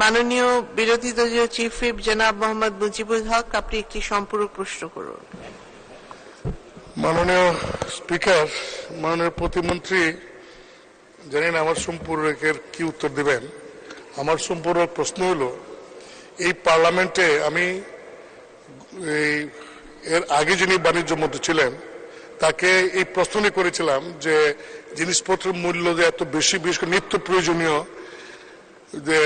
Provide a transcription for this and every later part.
মাননীয় বিরোধী দলীয় চিফ হুইপ জনাব মোহাম্মদ মুজিবুল হক, আপনি একটি সম্পূরক প্রশ্ন করুন। মাননীয় স্পিকার, মাননীয় প্রতিমন্ত্রী জানেন আমার সম্পূরকের কি উত্তর দিবেন। আমার সম্পূরক প্রশ্ন হলো, এই পার্লামেন্টে আমি এর আগে যিনি বাণিজ্য মন্ত্রী ছিলেন, তাকে এই প্রশ্নটি করেছিলাম যে জিনিসপত্রের মূল্য যে এত বেশি করে নিত্য প্রয়োজনীয় যে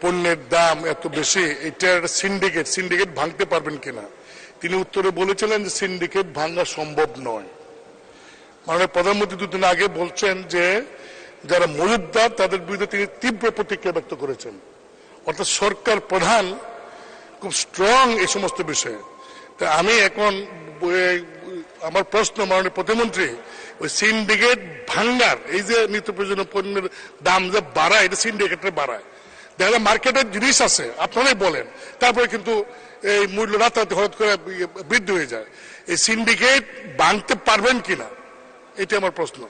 পণ্যের দাম এত বেশি, এটা একটা সিন্ডিকেট সিন্ডিকেট ভাঙতে পারবেন কিনা? তিনি উত্তরে বলেছিলেন যে সিন্ডিকেট ভাঙা সম্ভব নয়। মানে প্রধানমন্ত্রী দুদিন আগে বলছেন যে, যারা মজুদদার তাদের বিরুদ্ধে তিনি তীব্র প্রতিক্রিয়া ব্যক্ত করেছেন। অর্থাৎ সরকার প্রধান খুব স্ট্রং এই সমস্ত বিষয়ে। তা আমি এখন আমার প্রশ্ন মাননীয় প্রতিমন্ত্রী ওই সিন্ডিকেট ভাঙ্গার এই যে নিত্য প্রয়োজনীয় পণ্যের দাম যে বাড়ায় এটা সিন্ডিকেটের বাড়ায়। দেখা যায় মার্কেটের জিনিস আছে আপনারাই বলেন। তারপরে কিন্তু এই মূল্য রাতারাতি হঠাৎ করে বৃদ্ধি হয়ে যায়। এই সিন্ডিকেট ভাঙতে পারবেন কিনা এটা আমার প্রশ্ন।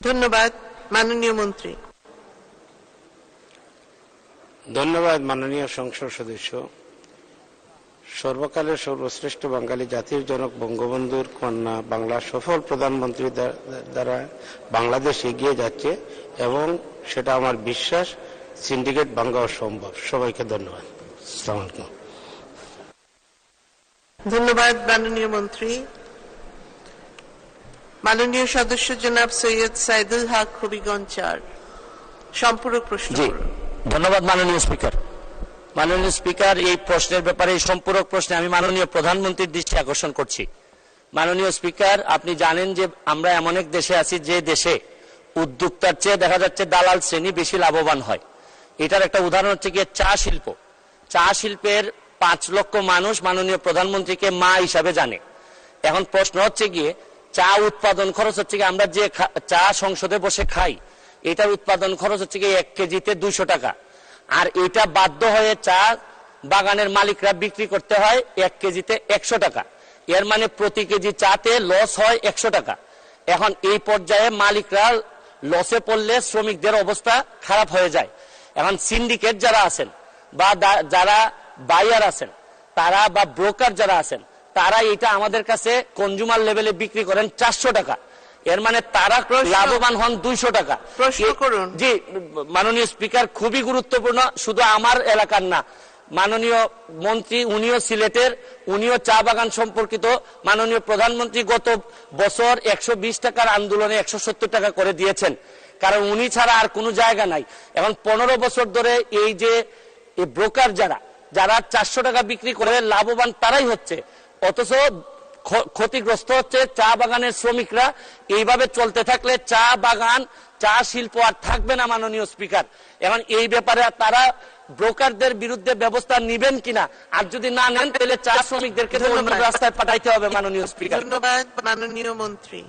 ধন্যবাদ মাননীয় মন্ত্রী। ধন্যবাদ মাননীয় সংসদ সদস্য। সর্বকালের সর্বশ্রেষ্ঠ বাঙালি জাতির জনক বঙ্গবন্ধুর কন্যা বাংলা সফল প্রধানমন্ত্রী দ্বারা বাংলাদেশ এগিয়ে যাচ্ছে এবং সেটা আমার বিশ্বাস সিন্ডিকেট ভাঙ্গাও সম্ভব। সবাইকে ধন্যবাদ। আলাইকুম। ধন্যবাদ মাননীয় মন্ত্রী। মাননীয় সদস্য জনাব সৈয়দ সাইদুল হক হবিগঞ্জ চার সম্পূরক প্রশ্ন ধন্যবাদ মাননীয় স্পিকার। মাননীয় স্পিকার, এই প্রশ্নের ব্যাপারে সম্পূরক প্রশ্নে আমি মাননীয় প্রধানমন্ত্রীর দৃষ্টি আকর্ষণ করছি। মাননীয় স্পিকার, আপনি জানেন যে আমরা এমন এক দেশে আছি যে দেশে উদ্যোক্তার চেয়ে দেখা যাচ্ছে দালাল শ্রেণি বেশি লাভবান হয়। এটার একটা উদাহরণ হচ্ছে গিয়ে চা শিল্প। চা শিল্পের পাঁচ লক্ষ মানুষ মাননীয় প্রধানমন্ত্রীকে মা হিসাবে জানে। এখন প্রশ্ন হচ্ছে গিয়ে, চা উৎপাদন খরচ হচ্ছে গিয়ে আমরা যে চা সংসদে বসে খাই, এটার উৎপাদন খরচ হচ্ছে গিয়ে এক কেজিতে দুইশো টাকা। আর এটা বাধ্য হয়ে চা বাগানের মালিকরা বিক্রি করতে হয় এক কেজিতে একশো টাকা। এর মানে প্রতি কেজি চাতে লস হয় একশো টাকা। এখন এই পর্যায়ে মালিকরা লসে পড়লে শ্রমিকদের অবস্থা খারাপ হয়ে যায়। এখন সিন্ডিকেট যারা আছেন বা যারা বায়ার আছেন, তারা বা ব্রোকার যারা আছেন, তারা এটা আমাদের কাছে কনজুমার লেভেলে বিক্রি করেন চারশো টাকা। এর মানে তারা লাভবান হন দুইশো টাকা। প্রশ্ন করুন। জি মাননীয় স্পিকার খুবই গুরুত্বপূর্ণ শুধু আমার এলাকার না মাননীয় মন্ত্রী উনিও সিলেটের উনিও চা বাগান সম্পর্কিত মাননীয় প্রধানমন্ত্রী গত বছর একশো বিশ টাকার আন্দোলনে একশো সত্তর টাকা করে দিয়েছেন। কারণ উনি ছাড়া আর কোনো জায়গা নাই। এখন পনেরো বছর ধরে এই যে ব্রোকার যারা যারা চারশো টাকা বিক্রি করে লাভবান তারাই হচ্ছে। অথচ ক্ষতিগ্রস্ত হচ্ছে চা বাগানের শ্রমিকরা। এইভাবে চলতে থাকলে চা বাগান চা শিল্প আর থাকবে না মাননীয় স্পিকার। এখন এই ব্যাপারে তারা ব্রোকারদের বিরুদ্ধে ব্যবস্থা নিবেন কিনা আর যদি না নেন তাহলে চা শ্রমিকদেরকে। রাস্তায় পাঠাইতে হবে মাননীয় স্পিকার। ধন্যবাদ মাননীয় মন্ত্রী।